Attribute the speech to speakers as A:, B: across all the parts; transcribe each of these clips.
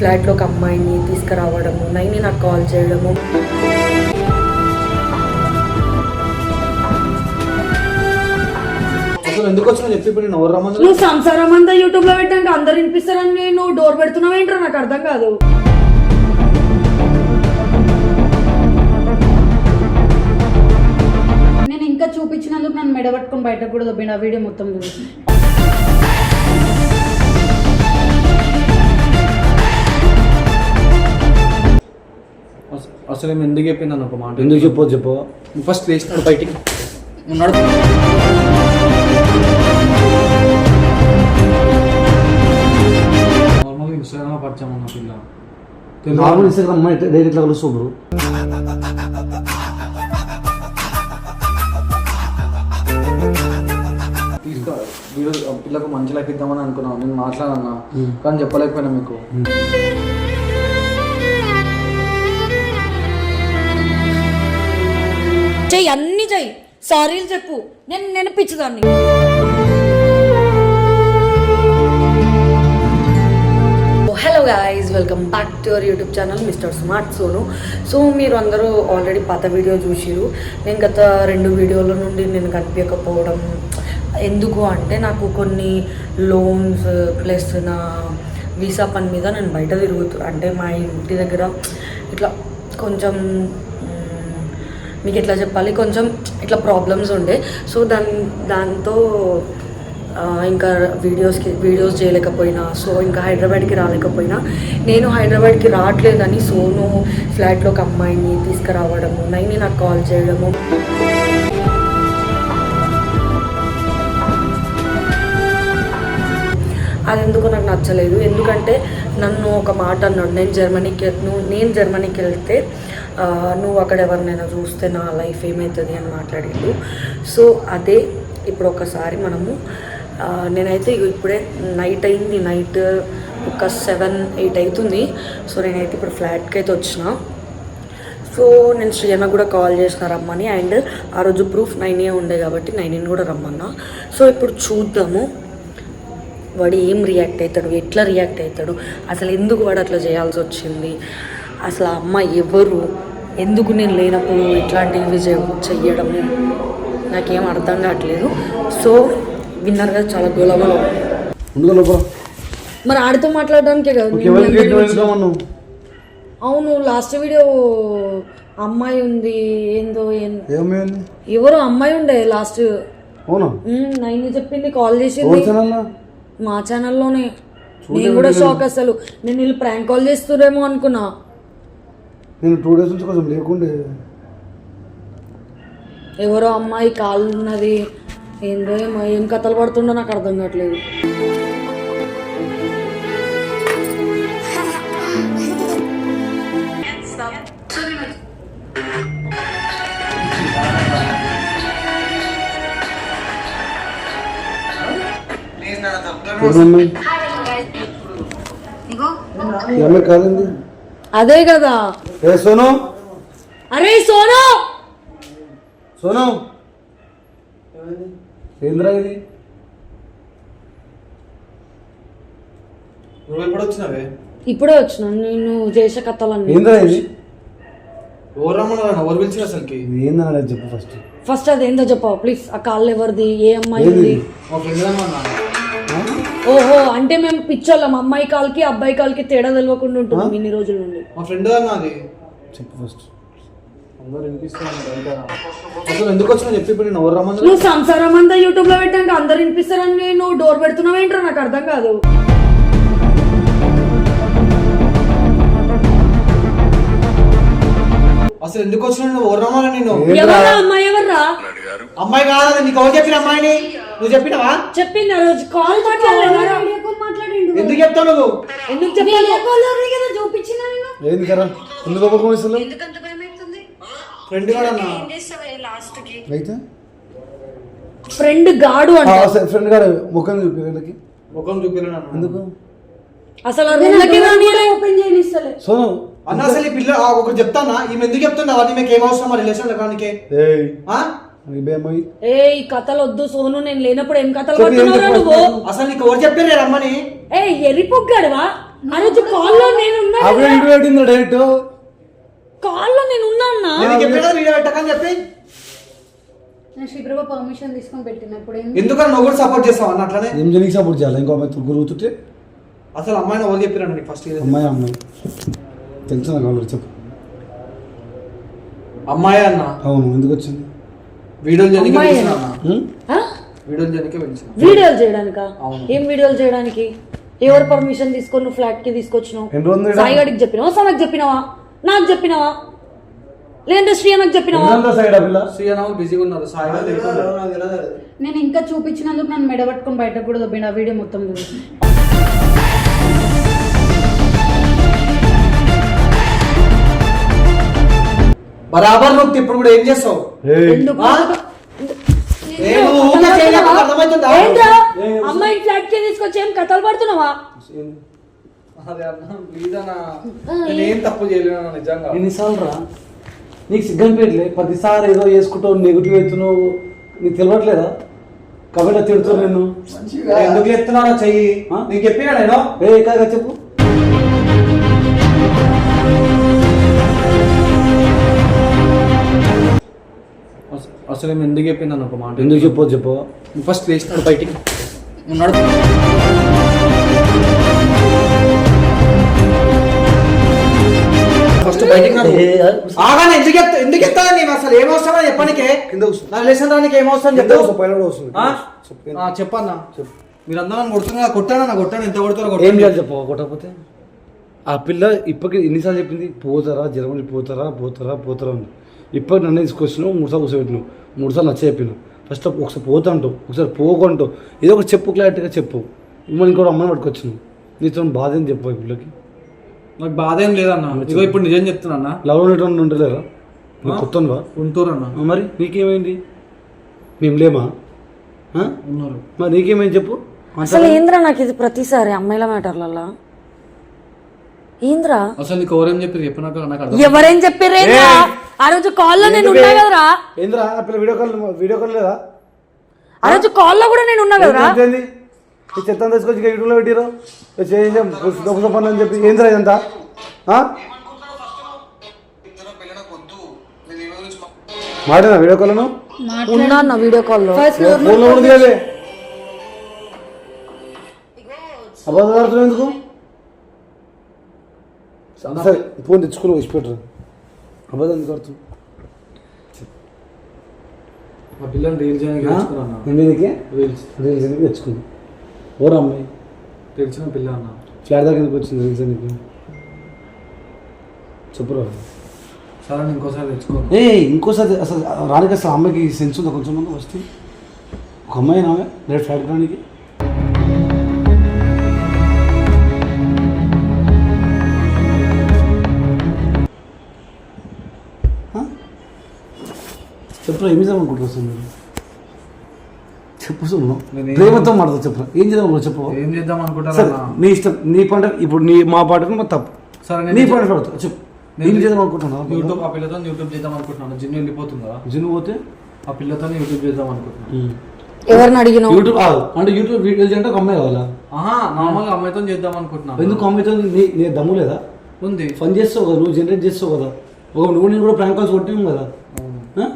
A: ఫ్లాట్లో ఒక అమ్మాయిని తీసుకురావడము నైని నాకు కాల్ చేయడము.
B: నేను
A: నువ్వు సంసారం అంతా యూట్యూబ్లో పెట్టాక అందరు వినిపిస్తారని నువ్వు డోర్ పెడుతున్నావు ఏంట్రా? నాకు అర్థం కాదు.
C: నేను ఇంకా చూపించినందుకు నన్ను మెడబట్టుకొని బయటకు కూడా దొబ్బిండు. ఆ వీడియో మొత్తం చూసి
B: ఏమి ఎందుకు చెప్పింది ఒక మాట
D: ఎందుకు చెప్పు చెప్పు.
B: ఫస్ట్ లేచినాడు బయటికి. ఉన్నాడు నార్మల్గా ఇన్స్టాగ్రామ్ పరిచయం ఉన్న పిల్ల.
D: Normal Instagram bro.
B: తీసుకు. పిల్లకు మంచి లైఫ్ ఇద్దామని అనుకున్నాను. నేను మాట్లాడన్నా కానీ చెప్పలేకపోయినా మీకు.
A: చెయ్యి అన్ని చెయ్యి సారీలు చెప్పు. నేను నేను hello guys welcome back to our YouTube channel mister smart Sonu so మీరు అందరూ ఆల్రెడీ పాత వీడియో చూసిరు. నేను గత రెండు వీడియోల నుండి నేను కనిపించకపోవడం ఎందుకు అంటే నాకు కొన్ని లోన్స్ ప్లస్ నా వీసా పని మీద నేను బయట తిరుగుతు అంటే మా ఇంటి దగ్గర ఇట్లా కొంచెం మీకు ఎట్లా చెప్పాలి? కొంచెం ఇట్లా ప్రాబ్లమ్స్ ఉండే. సో దాని దాంతో ఇంకా వీడియోస్కి వీడియోస్ చేయలేకపోయినా సో ఇంకా హైదరాబాద్కి రాలేకపోయినా నేను హైదరాబాద్కి రావట్లేదని సోను ఫ్లాట్లో ఒక అమ్మాయిని తీసుకురావడము నైని నాకు కాల్ చేయడము. అది ఎందుకు నాకు నచ్చలేదు. ఎందుకంటే నన్ను ఒక మాట అన్నాడు. నేను జర్మనీకి నువ్వు నేను జర్మనీకి వెళ్తే నువ్వు అక్కడ ఎవరినైనా చూస్తే నా లైఫ్ ఏమవుతుంది అని మాట్లాడిండు. సో అదే ఇప్పుడు ఒకసారి మనము నేనైతే ఇప్పుడే నైట్ అయింది. నైట్ ఒక సెవెన్ ఎయిట్ అవుతుంది సో నేనైతే ఇప్పుడు ఫ్లాట్కి అయితే వచ్చిన. సో నేను శ్రీయన్న కూడా కాల్ చేసిన రమ్మని. అండ్ ఆ రోజు ప్రూఫ్ నైనే ఉండే కాబట్టి నైన్ కూడా రమ్మన్నా. సో ఇప్పుడు చూద్దాము. వాడు ఏం రియాక్ట్ అవుతాడు ఎట్లా రియాక్ట్ అవుతాడు అసలు ఎందుకు వాడు అట్లా చేయాల్సి వచ్చింది? అసలు ఆ అమ్మ ఎవరు? ఎందుకు నేను లేనప్పుడు ఇట్లాంటివి చెయ్యడము నాకేం అర్థం కావట్లేదు. సో విన్నర్గా చాలా
D: లోపల.
A: మరి ఆడితో మాట్లాడడానికే కదా అవును లాస్ట్ వీడియో అమ్మాయి ఉంది ఏందో ఎవరు అమ్మాయి ఉండే లాస్ట్.
D: అవునా?
A: నైన్ చెప్పింది కాల్ చేసింది. మా ఛానల్లోనే నేను కూడా షాక్ అసలు. నేను వీళ్ళు ప్రాంక్ కాల్ చేస్తురేమో అనుకున్నా.
D: నేను టూ డేస్ నుంచి కొంచెం లేకుండే.
A: ఎవరో అమ్మాయి కాల్ ఉన్నది ఏందో ఏమో ఏం కథలు పడుతుండో నాకు అర్థం కావట్లేదు.
D: కాదండి.
A: అదే కదా.
D: ఏ సోను?
A: అరే సోను!
D: సోను? ఏంద్రా ఇది?
B: నువ్వు ఎప్పుడు వచ్చినావే?
A: ఇప్పుడే వచ్చిన. నేను చేసే కథలన్నీ.
D: ఏంద్రా ఇది?
B: ఎవరు రమ్మన్నారు ఎవరు పిలిచారు అసలుకి?
D: ఇది ఏందని చెప్పు ఫస్ట్
A: ఫస్ట్ అది ఏందో చెప్పావు ప్లీజ్ ఆ కాల్ ఎవరిది? ఏ అమ్మాయి
B: మా ఫ్రెండ్
A: ఓహో అంటే మేము పిచ్చోళ్ళం. అమ్మాయి కాల్కి అబ్బాయి కాల్కి తేడా తెలియకుండా ఉంటున్నాం ఇన్ని రోజుల నుండి.
B: మా ఫ్రెండ్ అన్నా అది
D: చెప్పు ఫస్ట్
B: అందరు వినిపిస్తున్నారు బయట అసలు ఎందుకు వచ్చినా చెప్పి ఇప్పుడు నేను ఎవరు
A: నువ్వు సంసారం అంతా యూట్యూబ్లో పెట్టాక అందరు వినిపిస్తారని నువ్వు డోర్ పెడుతున్నావు ఏంట్రా? నాకు అర్థం కాదు.
B: అసలు ఎందుకు వచ్చినా నువ్వు ఎవరు నేను
A: ఎవర్రా అమ్మాయి ఎవర్రా
B: అమ్మాయి కాదు నీకు ఎవరు చెప్పిన అమ్మాయిని? నువ్వు చెప్పినావా?
A: చెప్పింది ఆ రోజు. కాల్
C: మాట్లాడిండు.
B: ఎందుకు చెప్తావు నువ్వు?
A: ఎందుకు చెప్పాలి?
C: కదా చూపించిన నేను
D: ఏంది కదా ఎందుకు ఒక్కొక్క వయసులో
B: ఫ్రెండ్ కూడా అన్నా.
D: అయితే
A: ఫ్రెండ్ గాడు అంట.
D: ఫ్రెండ్ గారు ముఖం చూపి వీళ్ళకి.
B: ముఖం చూపిన
D: ఎందుకు?
A: అసలు ఆ రూమ్లకి రానీయలే.
C: ఓపెన్ చేయనిస్తలే.
D: సోను
B: అన్న అసలు ఈ పిల్ల ఆ, ఒకటి చెప్తానా? ఈమె ఎందుకు చెప్తున్నా అది మీకు ఏం అవసరం రిలేషన్
D: ఏయ్.
B: ఆ?
A: ఏ ఈ కథలు వద్దు సోను నేను లేనప్పుడు ఏం కథలు పడుతున్నావురా? నువ్వు?
B: అసలు నీకు ఎవరు చెప్పారు రమ్మని?
A: ఏ ఎరిపొగ్గాడువా ఆ రోజు కాల్లో నేను
D: అప్పుడు ఇంటి పెట్టింది డైరెక్ట్?
A: కాల్లో నేను ఉన్నా అన్నా.
B: నేను చెప్పిన కదా వీడియో పెట్టకని చెప్పి.
C: నేను శిబిరవ పర్మిషన్ తీసుకొని పెట్టిన ఇప్పుడు ఏంది?
B: ఎందుకని నువ్వు కూడా సపోర్ట్ చేస్తావు అన్న అట్లనే?
D: ఏం జనికి సపోర్ట్ చేయాలి? ఇంకో అమ్మాయి గురుగుతుంటే?
B: అసలు అమ్మాయిని ఎవరు చెప్పిరండి నీకు ఫస్ట్
D: అమ్మాయి అమ్మాయి? తెలుసు నాకు ఆల్రెడీ చెప్పు.
B: అమ్మాయి అన్న?
D: అవును ఎందుకు వచ్చింది?
B: వీడియోలు
A: చేయడానికా. ఏం వీడియోలు చేయడానికి? ఎవరు పర్మిషన్ తీసుకొని నువ్వు ఫ్లాట్కి తీసుకొచ్చినావు? సాయి గడికి చెప్పినావా? సనకు చెప్పినావా? నాకు చెప్పినావా? లేదంటే శ్రీ అన్నకు చెప్పినావా.
C: నేను ఇంకా చూపించినందుకు నన్ను మెడబట్టుకొని బయటకు కూడా దొబ్బిండు ఆ వీడియో మొత్తం
B: బరాబర్ నువ్వు ఇప్పుడు కూడా ఏం చేస్తావు?
D: ఏయ్,
A: ఎందుకు
B: ఆ? ఏ, నువ్వు ఊరికే చేయలేక నాకు అర్థమవుతుందా?
A: ఏంట్రా? అమ్మాయిని ఫ్లాట్కి తీసుకొచ్చి ఏం కథలు పడుతున్నావా?
B: అదే అన్న ప్లీజ్ అన్న నేను ఏం తప్పు చేయలేను నిజంగా.
D: ఎన్నిసార్లు రా నీకు సిగ్గం పెట్టలే ప్రతిసారి ఏదో చేసుకుంటావు నెగిటివ్ అవుతున్నావు నీకు తెలియట్లేదా కాబట్టి తిడుతావు నేను
B: ఎందుకు చెప్తున్నానో చెయ్యి.
D: ఆ?
B: నీకు చెప్పినా నేను?
D: ఏ కాగా చెప్పు.
B: అసలు నేను ఎందుకు చెప్పిందని ఒక మాట
D: ఎందుకు చెప్పు చెప్పు.
B: ఫస్ట్ లేచినాడు బయటికి. ఉన్నాడు ఫస్ట్ బయటికి ఆగానే ఎందుకు చెప్తా ఎందుకు చెప్తాను నేను అసలు? ఏం అవసరమో చెప్పడానికి
D: కింద కూర్చో.
B: నా రిలేషన్ రానికి ఏం అవసరం చెప్తావు
D: పైన వస్తుంది.
B: చెప్పన్నా. మీరందరూ నన్ను కొడుతున్నా కొట్టానా? నా కొట్టాను? ఎంత కొడుతున్నా
D: ఏం చేయాలి చెప్పు? కొట్టకపోతే? ఆ పిల్ల ఇప్పటికి ఎన్నిసార్లు చెప్పింది? పోతారా? జర్మనీ పోతారా? పోతారా? పోతారా? అని ఇప్పటికి నన్ను తీసుకొచ్చినావు మూడు సార్లు కూర్చోబెట్టినావు మూడు సార్లు నచ్చ చెప్పినావు ఫస్ట్ ఒకసారి పోతాంటావు ఒకసారి పోకుంటావు ఏదో ఒకటి చెప్పు క్లారిటీగా చెప్పు. మిమ్మల్ని ఇంకోటి అమ్మని పట్టుకొచ్చినావు నీతో బాధ ఏం చెప్పు పిల్లకి
B: నాకు బాధ ఏం లేదన్న. ఇదిగో ఇప్పుడు నిజం చెప్తున్నా
D: లవ్ ఉండేటోళ్ళు ఉండలేరా? నువ్వు కొత్తనువా?
B: ఉంటూరన్న.
D: మరి నీకేమైంది? మేము లేమా?
B: ఉన్నారు.
D: మరి నీకేమైంది చెప్పు?
A: అసలు ఏంద్రా నాకు ఇది ప్రతిసారి అమ్మాయిల మ్యాటర్లలో ఏంద్రా?
B: అసలు నీకు ఎవరేం చెప్పారు నాకు అర్థం
A: ఎవరేం చెప్పిర్రేంద్రా ఆ రోజు కాల్లో నేను ఉన్నా కదరా?
D: ఏంద్రా? ఆ పిల్ల వీడియో కాల్ వీడియో కాల్ లేదా?
A: ఆ రోజు కాల్లో కూడా నేను ఉన్నా కదరా?
D: ఏంది? ఈ చెత్త తీసుకొచ్చి యూట్యూబ్లో పెట్టిరు చేసాం గొప్ప పనులు అని చెప్పి ఏంద్రా ఇదంతా? ఆ? మాటనా వీడియో కాల్ను
A: ఉన్నా అన్న వీడియో
D: కూడా తీయాలి. అబద్ధం ఆడుతున్నావు ఎందుకు? సరే ఫోన్ తెచ్చుకుని వచ్చి పెట్టరు అబద్ధం ఆడుతున్నావు
B: మా పిల్లల్ని రీల్ చేయడానికి
D: ఎనిమిదికి
B: రీల్స్
D: రీల్స్ ఎందుకు తెచ్చుకుంది ఓరా అమ్మాయి?
B: తెలిసిన పిల్ల అన్న.
D: ఫ్లాట్ దగ్గర ఎందుకు వచ్చింది రీల్స్ ఎందుకు చెప్పురా?
B: సరే ఇంకోసారి తెచ్చుకో
D: ఏ ఇంకోసారి అసలు రానికి అసలు అమ్మాయికి సెన్స్ ఉందా? కొంచెం మంది వస్తే. ఒక అమ్మాయి నామే డైరెక్ట్ ఫ్లాట్ రానికి చెప్పు ఏమి చేద్దాం అనుకుంటున్నా సార్ మీరు? చెప్పు సుమ్ము
B: నేనేం-
D: ప్రేమతో మాడతా చెప్పు ఏం చేద్దాం అనుకో చెప్పు.
B: ఏం చేద్దాం
D: సరే
B: అనుకుంటారా
D: నీ ఇష్టం నీ పంట ఇప్పుడు నీ మా పాటకు మా తప్పు.
B: సరే
D: నీ
B: నేను
D: పంట పడతా చెప్పు. ఏం చేద్దాం అనుకుంటున్నావు?
B: యూట్యూబ్ ఆ పిల్లతో యూట్యూబ్ చేద్దాం అనుకుంటున్నాను. జిమ్ వెళ్ళిపోతుందా
D: జిన్ను పోతే?
B: ఆ పిల్లతో యూట్యూబ్ చేద్దాం అనుకుంటున్నాను.
A: ఎవరిని అడిగినావు?
D: యూట్యూబ్. అంటే యూట్యూబ్ వీడియోలు అంటే ఒక అమ్మాయి కావాలా?
B: ఆహా నార్మల్గా అమ్మాయితో చేద్దాం అనుకుంటున్నాను.
D: ఎందుకు అమ్మాయితో? నీ నీ దమ్ము లేదా?
B: ఉంది.
D: పని చేస్తావు కదా నువ్వు జనరేట్ చేస్తావు కదా. ఒక నువ్వు నేను కూడా ప్రాంక్ కాల్స్ కొట్టినాం కదా.
B: అవును.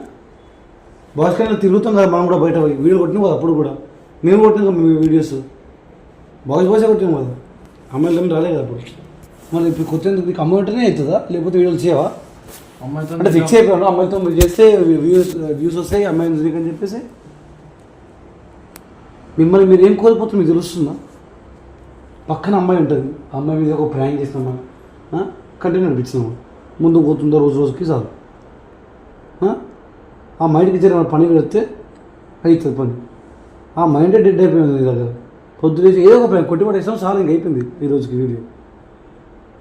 D: బాస్కర్ తిరుగుతాం కదా మనం కూడా బయట పోయి వీడియో కొట్టినాం కదా అప్పుడు కూడా. మేము కొట్టినాం కదా మీ వీడియోస్. బాయ్స్ బాయ్సే కొట్టినాం కదా. అమ్మాయిలు ఏమి రాలే కదా అప్పుడు. మరి ఇప్పుడు కొత్త నీకు అమ్మాయి ఉంటేనే అవుతుందా? లేకపోతే వీడియోలు చేయవా?
B: అమ్మాయితో
D: అంటే ఫిక్స్ అయిపోయాను. అమ్మాయితో మీరు చేస్తే వ్యూస్ వ్యూస్ వస్తాయి అమ్మాయి అని చెప్పేసి? మిమ్మల్ని మీరు ఏం కోల్పోతుంది మీకు తెలుస్తుందా? పక్కన అమ్మాయి ఉంటుంది. ఆ అమ్మాయి మీద ఒక ప్రాంక్ చేసినామా? కంటిన్యూ అనిపించినామా ముందు పోతుందో రోజు రోజుకి చాలు ఆ? మైండ్కి జరిగిన పని పెడితే అవుతుంది పని. ఆ మైండే డెడ్ అయిపోయింది నీ దగ్గర. పొద్దున ఏదో ఒక పని కొట్టి పడేసాం చాలు ఇంక అయిపోయింది ఈ రోజుకి వీడియో.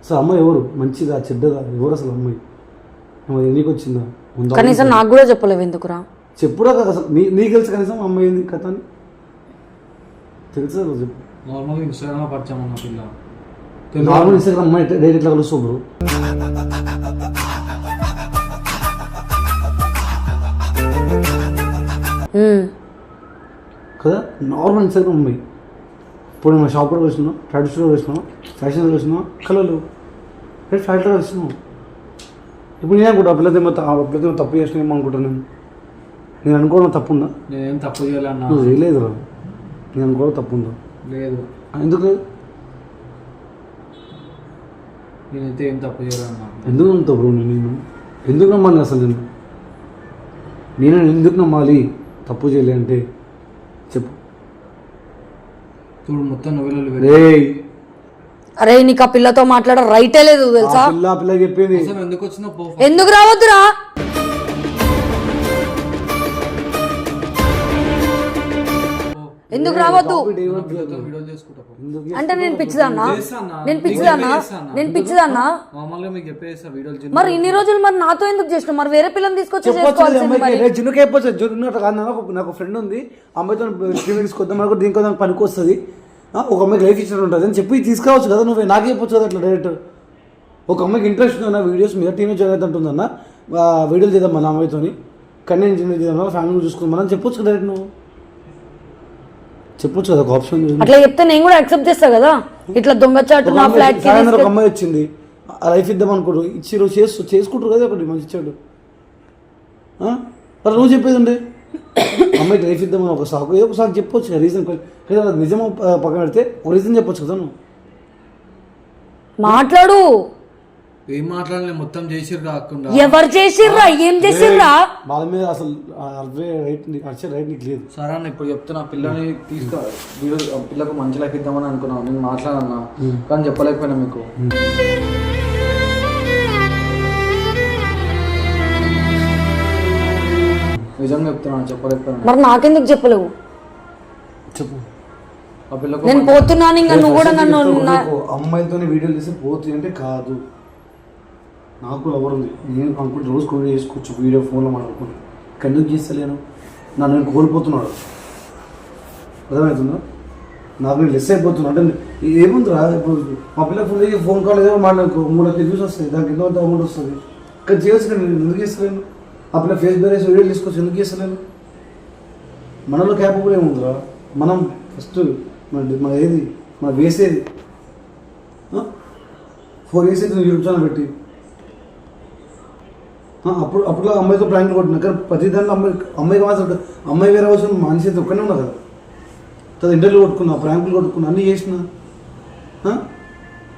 D: అసలు అమ్మాయి ఎవరు? మంచిదా చెడ్డదా? ఎవరు అసలు అమ్మాయి? ఎందుకు వచ్చిందా? ఉందా?
A: కనీసం నాకు కూడా చెప్పలేవు ఎందుకురా?
D: చెప్పుడా కదా అసలు. నీ నీకు తెలుసు కనీసం అమ్మాయి ఏంది కథ అని. తెలుసు కదా చెప్పు.
B: నార్మల్గా ఇన్స్టాగ్రామ్ పరిచయం ఉన్న పిల్ల.
D: నార్మల్ ఇన్స్టాగ్రామ్ అమ్మాయి డైరెక్ట్ కలుస్తావు బ్రో కదా? నార్మల్ ఇన్స్టాగ్రామ్ అమ్మాయి ఇప్పుడు మన షాప్ కూడా వచ్చినా ట్రెడిషనల్ వచ్చినా ఫ్యాషన్ వచ్చినా కలలు రేపు ఫ్లైట్లో కలిసినావు ఇప్పుడు నేను అనుకుంటా ఆ పిల్లతో ఏమో త- ఆ పిల్లతో ఏమో తప్పు చేసిన ఏమో అనుకుంటాను నేను. నేను అనుకోవడం తప్పు ఉందా
B: నేనేం తప్పు చేయాలన్నా
D: నువ్వు చేయలేదు రా నేను అనుకోవడం తప్పు ఉందా
B: లేదు
D: ఎందుకు? లేదు
B: నేనైతే ఏం తప్పు చేయాలన్నా
D: ఎందుకు నమ్ముతావు బ్రో నేను ఎందుకు నమ్మాలి అసలు నేను? నేను ఎందుకు నమ్మాలి? తప్పు చేయలే అంటే చెప్పు.
B: చూడు మొత్తం నువ్వులు
D: రే
A: అరే నీకు ఆ పిల్లతో మాట్లాడ రైటే లేదు తెలుసా?
D: పిల్ల ఆ పిల్ల చెప్పింది.
B: ఎందుకు వచ్చినా పో
A: ఎందుకు రావద్దురా? ఎందుకు రావద్దు. అంటే నేను పిచ్చిదాన్నా? నేను పిచ్చిదాన్నా? నేను పిచ్చిదాన్నా?
B: మామూలుగా మీకు చెప్పేస్తా వీడియోలు చిన్న
A: మరి ఇన్ని రోజులు మరి నాతో ఎందుకు చేసినావు? మరి వేరే పిల్లని తీసుకొచ్చి
D: జున్నుకి అయిపోతుంది జున్ను నాకు ఫ్రెండ్ ఉంది. అమ్మాయితో తీసుకొద్దాం మనకు దీనికి దానికి పనికి వస్తుంది. ఒక అమ్మాయికి లైఫ్ ఇచ్చిన ఉంటుంది అని చెప్పి తీసుకురావచ్చు కదా నువ్వు. నాకే చెప్పొచ్చు కదా అట్లా డైరెక్ట్ ఒక అమ్మాయికి ఇంట్రెస్ట్ ఉందన్న వీడియోస్ మీద టీనేజ్ చదివేది అంటుందన్న వీడియోలు చేద్దాం మన అమ్మాయితోని. కన్యన్ చేద్దాం ఫ్యామిలీ చూసుకుందాం అని చెప్పొచ్చు కదా డైరెక్ట్ నువ్వు. చెప్పొచ్చు కదా ఒక ఆప్షన్
A: అట్లా చెప్తే నేను కూడా యాక్సెప్ట్ చేస్తా కదా. ఇట్లా దొంగచాటు నా ఫ్లాట్కి
D: సాయంత్రం ఒక అమ్మాయి వచ్చింది ఆ లైఫ్ ఇద్దాం అనుకోడు ఇచ్చిరు చేస్తూ చేసుకుంటారు కదా ఒకటి మంచి ఇచ్చాడు? మరి నువ్వు చెప్పేది ఉండే అమ్మాయికి లైఫ్ ఇద్దామని ఒక సాకు ఏదో ఒక సాకు చెప్పొచ్చు కదా రీజన్ అది నిజమో ప- పక్కన పెడితే ఒక రీజన్ చెప్పొచ్చు కదా నువ్వు.
A: మాట్లాడు.
B: ఏం మాట్లాడలే మొత్తం చేసిరు కాకుండా
A: ఎవరు చేసిర్రా? ఏం చేసిర్రా?
D: వాళ్ళ మీద అసలు అరవై రైట్ అరిచే రైట్ నీకు లేదు.
B: సరే అన్న ఇప్పుడు చెప్తున్నా పిల్లని తీసుకో పిల్లకు మంచి లైఫ్ ఇద్దామని అనుకున్నాను నేను మాట్లాడన్నా కానీ చెప్పలేకపోయినా మీకు. నిజంగా చెప్తున్నా చెప్పలేకపోయినా.
A: మరి నాకెందుకు చెప్పలేవు?
D: చెప్పు.
B: ఆ పిల్లకు
A: నేను పోతున్నాను ఇంకా నువ్వు కూడా నన్ను
D: అమ్మాయిలతోనే వీడియోలు తీసి పోతుంది అంటే కాదు. నాకు ఎవరు ఉంది. నేను అనుకుంటే రోజు కూడా చేసుకోవచ్చు వీడియో ఫోన్లో మాట్లాడుకుంటా ఎందుకు చేస్తలేను నన్ను నేను కోల్పోతున్నాడు. అర్థమవుతుందా? నాకు నేను లెస్ అయిపోతున్నా అంటే ఏముందిరా? ఇప్పుడు మా పిల్ల ఫోన్ చేసి ఫోన్ కాల్ ఏదో మాట్లాడుకో మూడు లక్షలు వ్యూస్ వస్తుంది దానికి ఎంతో అమౌంట్ వస్తుంది. ఇక్కడ చేయాల్సిన నేను ఎందుకు చేస్తలేను ఆ పిల్ల ఫేస్ బేరేసి వీడియో తీసుకొచ్చి ఎందుకు చేస్తలేను మనలో క్యాపబుల్ ఏముందిరా? మనం ఫస్ట్ మన మన ఏది? మన వేసేది ఫోర్ ఇయర్స్ అయితే యూట్యూబ్ ఛానల్ పెట్టి అప్పుడు అప్పుడు అమ్మాయితో ప్రాంక్ కొట్టినా కానీ ప్రతి దాంట్లో అమ్మాయి అమ్మాయికి మాత్రం అమ్మాయి వేరే అవసరం మనిషి అయితే ఒక్కనే ఉన్నా కదా. తర్వాత ఇంటర్వ్యూ కొట్టుకున్నా ప్రాంకులు కొట్టుకున్నా అన్నీ చేసిన.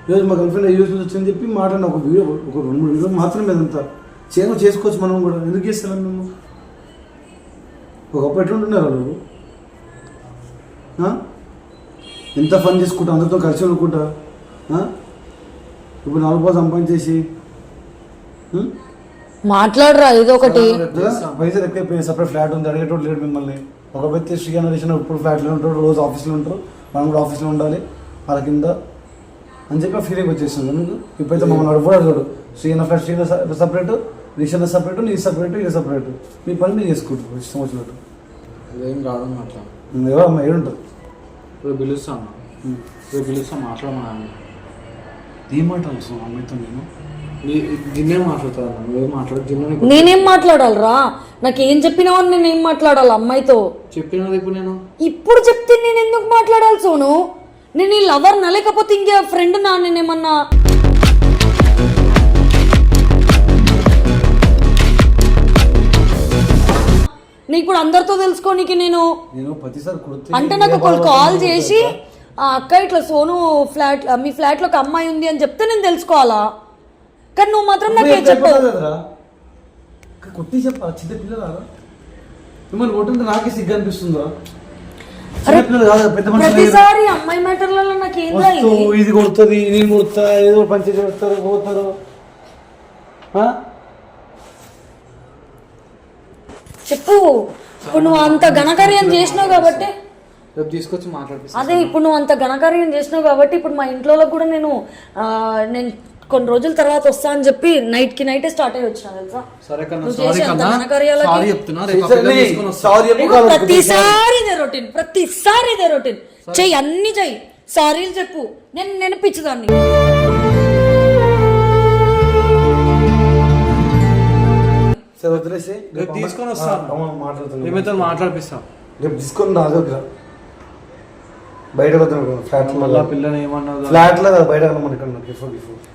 D: ఈరోజు మా గర్ల్ ఫ్రెండ్ యూస్ వచ్చిందని చెప్పి మాట్లాడిన ఒక వీడియో ఒక రెండు మూడు వీడియో మాత్రమే అదంతా. చేయను చేసుకోవచ్చు మనం కూడా. ఎందుకు చేస్తాం మేము? ఒకప్పుడు ఎట్లుంటున్నారు వాళ్ళు? ఎంత ఫన్ చేసుకుంటా అందరితో కలిసి అనుకుంటా ఇప్పుడు నాలుగు పాలు సంపాదించేసి ఉం?
A: మాట్లాడరా ఏదో ఒకటి.
D: పైసలు ఎక్కువైపోయి సపరేట్ ఫ్లాట్ ఉంది అడిగేటోడు లేడు మిమ్మల్ని. ఒక వ్యక్తి శ్రీ అన్న ఇప్పుడు ఫ్లాట్లో ఉంటాడు రోజు ఆఫీస్లో ఉంటారు మనం కూడా ఆఫీస్లో ఉండాలి వాళ్ళ కింద. అని చెప్పి ఫీలింగ్ వచ్చేసింది. ఇప్పుడైతే మమ్మల్ని అడుగుడు. అడగడు శ్రీ అన్న ఫ్లాట్ శ్రీ సపరేట్ రిషన్ సపరేట్ నీ సపరేట్ ఇది సపరేట్ మీ పని మీరు చేసుకుంటారు ఇష్టం వచ్చినట్టు.
B: అదేం కాదన్న అట్లా
D: ఎవరు అమ్మ ఏడుంటారు
B: రేపు పిలుస్తాను. రేపు పిలుస్తా మాట్లాడమా
D: ఏం మాట్లాడుతున్నావు అమ్మాయితో నేను.
B: నువ్వేం మాట్లాడు
A: నేనేం మాట్లాడాలరా? నాకు ఏం చెప్పినావని నేను ఏం మాట్లాడాలి అమ్మాయితో?
B: చెప్పినది ఇప్పుడు నేను?
A: ఇప్పుడు చెప్తే నేను ఎందుకు మాట్లాడాలి సోను? నేను ఈ లవర్ నా లేకపోతే ఇంకా ఫ్రెండ్ నా నేనేమన్నా నీకు ఇప్పుడు అందరితో తెలుసుకోనికి నేను
D: నేను ప్రతిసారి
A: అంటే నాకు ఒకరు కాల్ చేసి ఆ అక్క ఇట్లా సోను ఫ్లాట్ మీ ఫ్లాట్లో ఒక అమ్మాయి ఉంది అని చెప్తే నేను తెలుసుకోవాలా? కానీ నువ్వు మాత్రం నాకు ఏం చెప్పవు?
D: కొట్టి చెప్పా చిన్న పిల్లలా మిమ్మల్ని కొట్టుంటే నాకే సిగ్గు అనిపిస్తుందా.
A: ప్రతిసారి అమ్మాయి మ్యాటర్లలో నాకు ఏందా
D: వస్తూ
A: ఇది?
D: ఇది కొడుతుంది నేను కొడుతా ఏదో పంచి చేస్తారు పోతారు?
A: చెప్పు. ఇప్పుడు నువ్వు అంత ఘనకార్యం చేసినావు కాబట్టి.
B: రేపు తీసుకొచ్చి మాట్లాడిపిస్తా.
A: అదే ఇప్పుడు నువ్వు అంత ఘనకార్యం చేసినావు కాబట్టి ఇప్పుడు మా ఇంట్లో కూడా నేను నేను కొన్ని రోజుల తర్వాత వస్తా అని చెప్పి నైట్కి నైటే స్టార్ట్ అయ్యి వచ్చిన తెలుసా?
B: సరే సారీ సారీ
D: సరే. సారీ
A: ప్రతిసారి ఇదే రొటీన్ ప్రతిసారి ఇదే రొటీన్ చెయ్యి అన్ని చెయ్యి. సారీలు చెప్పు. నేను నేను పిచ్చిదాన్ని
D: సరే వదిలేసి
B: రేపు తీసుకొని వస్తాను.
D: మాట్లాడుతున్నాను
B: మేమైతే మాట్లాడిపిస్తాం.
D: రేపు తీసుకొని నా దగ్గర బయట ఫ్లాట్
B: మళ్ళీ పిల్లని ఏమన్నావు
D: ఫ్లాట్లో బయట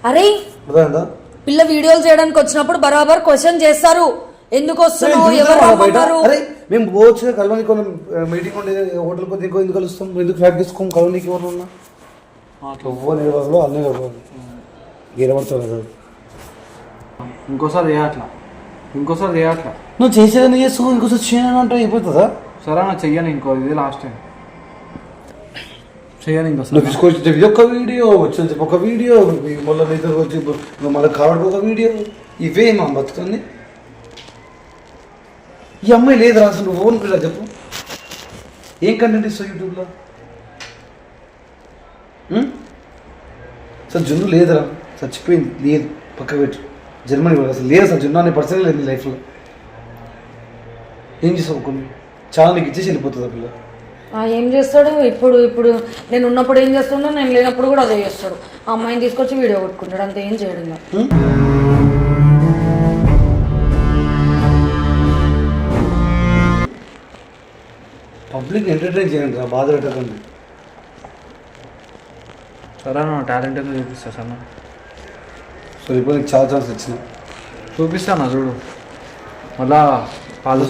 A: అరే!
D: అర్థమైందా?
A: పిల్ల వీడియోలు చేయడానికి వచ్చినప్పుడు బరాబర్ క్వశ్చన్ చేస్తారు. ఎందుకు వస్తున్నావు?
D: మేము
A: ఎవరు
D: అరే మేము పోవచ్చు కలవనికి కొన్ని మీటింగ్ ఉండేది హోటల్ పోతే ఇంకో ఎందుకు కలుస్తాం? ఎందుకు ఫ్లాట్ తీసుకోం కలవనికి ఎవరు ఉన్నా? ఎవ్వరు నిలబడలో అన్నీ నిలబడాలి గెలబడతారు కదా.
B: ఇంకోసారి చేయట్లా ఇంకోసారి చేయట్లా
D: నువ్వు చేసేదని చేసుకో ఇంకోసారి చేయను అంటే అయిపోతుందా?
B: సరే నా చెయ్యను ఇంకో ఇది లాస్ట్ టైం చెయ్యను
D: నువ్వు
B: ఇంకోసారి
D: ఒక వీడియో వచ్చింది ఒక వీడియో. మళ్ళీ ఇద్దరు వచ్చి నువ్వు మళ్ళీ కావడం ఒక వీడియో. ఇవే మా బతుకుంది ఈ అమ్మాయి లేదు అసలు నువ్వు ఓన్ పిల్ల చెప్పు. ఏం కంటెంట్ ఇస్తావు యూట్యూబ్లో? సార్ జున్ను లేదురా. చచ్చిపోయింది లేదు పక్క పెట్టు. జర్మనీ పోయి అసలు లేదు సార్ జున్ను అనే పర్సన్ లేదు నీ లైఫ్లో. ఏం చేసావు కొన్ని చాలా నీకు ఇచ్చేసి వెళ్ళిపోతుంది ఆ పిల్ల?
A: ఏం చేస్తాడు? ఇప్పుడు ఇప్పుడు నేను ఉన్నప్పుడు ఏం చేస్తుండో నేను లేనప్పుడు కూడా అదే చేస్తాడు. ఆ అమ్మాయిని తీసుకొచ్చి వీడియో కొట్టుకుంటాడు. అంత ఏం చేయడం.
D: పబ్లిక్ ఎంటర్టైన్ చేయండి రా బాధ పెట్టకండి
B: సరే నా టాలెంట్ ఏదో చూపిస్తా సన్న
D: సో ఇప్పుడు నీకు చాలా ఛాన్స్ ఇచ్చిన
B: చూపిస్తాను చూడు. మళ్ళా పాలు